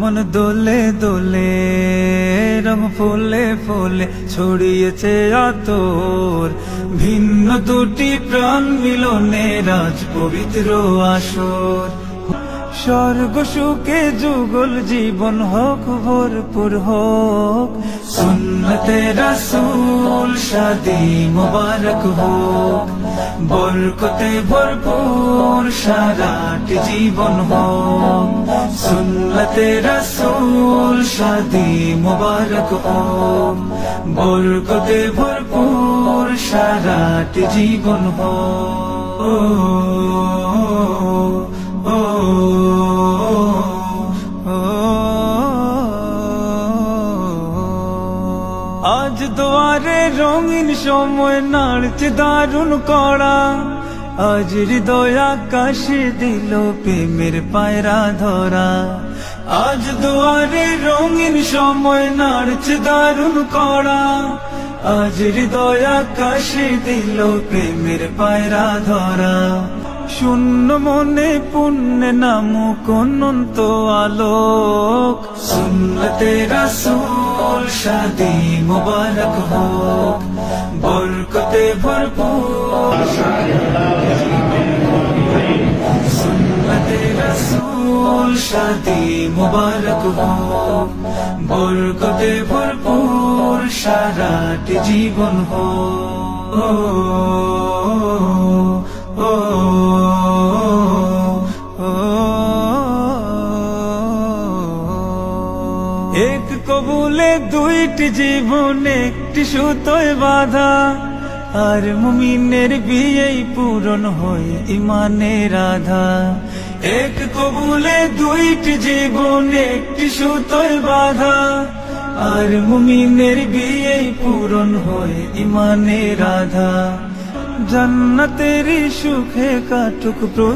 মন দোলে দোলে, রং ফুলে ফুলে ছড়িয়েছে আতর ভিন্ন দুটি প্রাণ মিলনে রাজ পবিত্র আসর। স্বর্গ সুখে যুগল জীবন হোক, ভরপুর হোক। সুন্নতে রসুল শাদি মুবারক হোক, বরকতে ভরপুর সারাটি জীবন হোক। সুন্নতে রসুল শাদি মুবারক হোক, বরকতে ভরপুর সারাটি জীবন হোক। আজ দুয়ারে রঙিন সময় নাড়ছে দারুণ করা আজ হৃদয় আকাশে দিল প্রেমের পায়রা ধরা। আজ দুয়ারে রঙিন সময় নাড়ছে দারুণ করা আজ হৃদয় আকাশে দিল প্রেমের পায়রা ধরা। শূন্য মনে পুণ্য নামক অনন্ত আলোক। সুন্নতে রাসূল শাদি মুবারক হোক, বরকতে ভরপুর। সুন্নতে রাসূল শাদি মুবারক হোক, বরকতে ভরপুর, সারাটি জীবন হোক। এক কবুলে দুইটি জীবন, একটি সুতোয় বাধা। আর মুমিনের বিয়েই পূরণ হয় ইমানের রাধা এক কবুলে দুইটি জীবন, একটি সুতোয় বাধা। আর মুমিনের বিয়েই পূরণ হয় ইমানের রাধা জান্নাতেরই সুখে কাটুক